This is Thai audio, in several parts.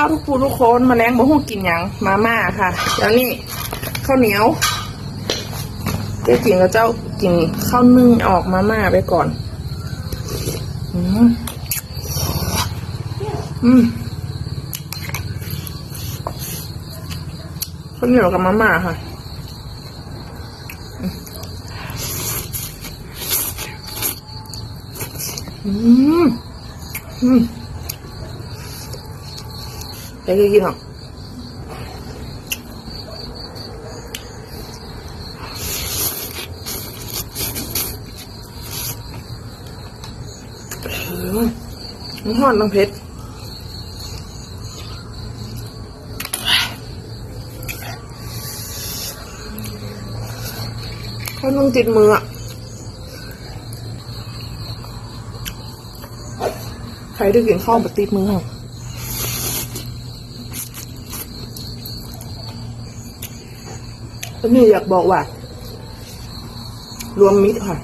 เอาทุกผู้ทุกคนมาแรงบ่ฮู้กินหยังมาม่าค่ะ แล้วนี่ข้าวเหนียวเจ๊กินกับเจ้ากินข้าวนึ่งออกมาม่าไปก่อน อืมอืมข้าวเหนียวกับมาม่าค่ะอืมอืม ใครเคยกินหรอมันหอนน้ำเพชรข้าวนุ่งติดมืออะใครได้กินข้าวแบบติดมืออ แล้วนี่อยากบอกว่า รวมมิตรค่ะ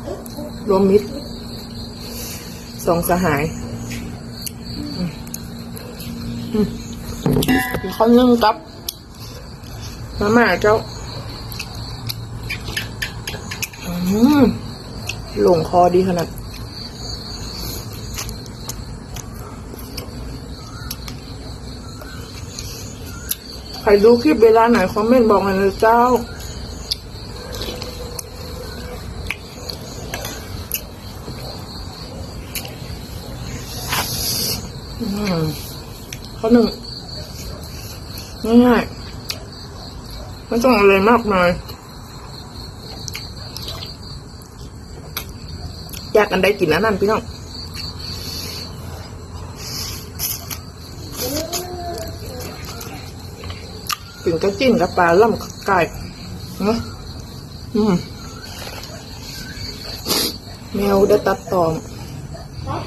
รวมมิตรสองสหายอืมอืมกินข้าวนึ่งกับมาม่าเจ้าหลงคอดีขนาดใครดูคลิปเวลาไหนคอมเมนต์บอกหน่อยนะเจ้า อืมข้อหนึ่งง่ายๆไม่ต้องอะไรมากมายอยากกันได้กินอันนั้นพี่น้องกินก็จิ้นกับปลาล่ำไก่เนาะอืมแมวได้ตัดตอมอืม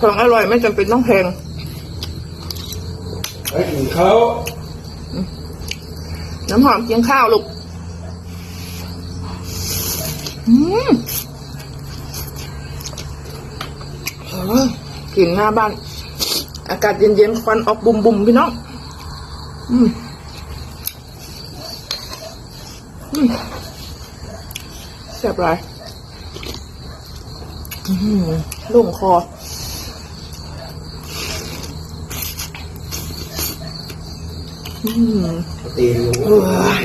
ของอร่อยไม่จำเป็นต้องแพงไอ้กินเขาวน้ำหอมกินข้าวลูกอืมเออกินหน้าบ้าน อากาศเย็นๆควันออกบุ่มๆพี่น้อง อืมอืมแซ่บไร อืมโล่งคอ อืมตีนเอ้ย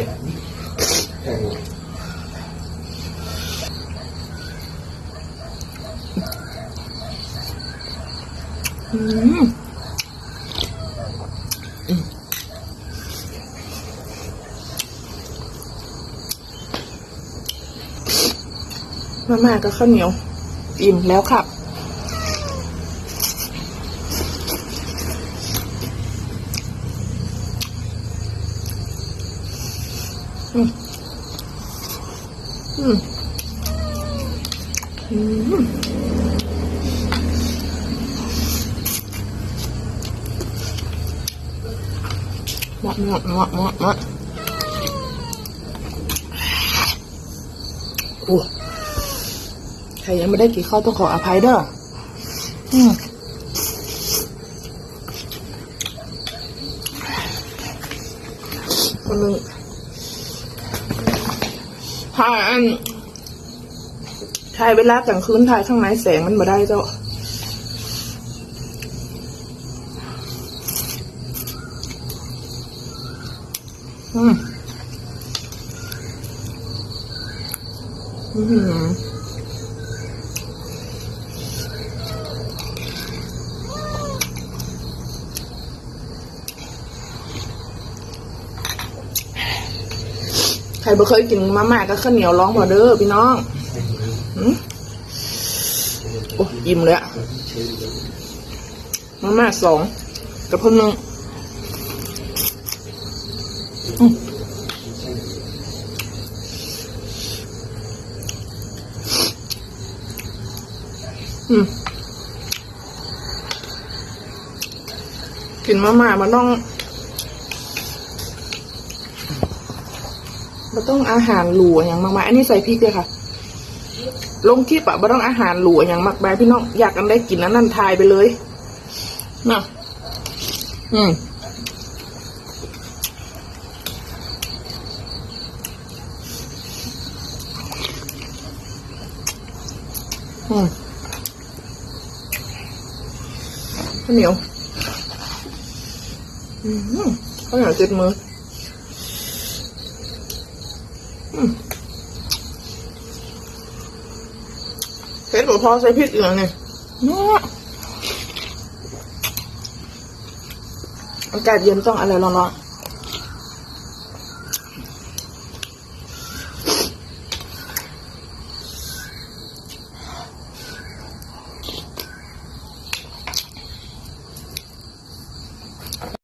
แข่งอืมอืมมาม่ากับข้าวเหนียว อิ่มแล้วครับ อืม อืม อืมหมาะเหมาะเหมาะเหมาะเหมาะโอ้ รยังไม่ได้กินข้าวต้องขออภัยเด้ออืมคนหนึ่งถ่ายอันถ่ายเวลากลางคืนถ่ายข้างในแสงมันมาได้เจ้าอืมอืม รบ่เคยกินมาม่ากับข้าวเหนียวร้องพอเด้อพี่น้องอืมโอ้ยิ้มเลยอะมาม่าสองกับเพิ่มหนึ่งอืมกินมาม่ามันต้อง บ่ต้องอาหารหรูอย่างมากมายอันนี้ใส่พริกเลยค่ะ ลงคลิปอะบ่ต้องอาหารหรูอย่างมากมายพี่น้องอยากกันได้กินนั้นนั่นทายไปเลยนะอืมอืมข้าวเหนียว อืมข้าวเหนียวเจ็ดมือ ก็พอใส่พริกอีกแล้วเนี่ยเนาะอากาศเย็นต้องอะไรร้อน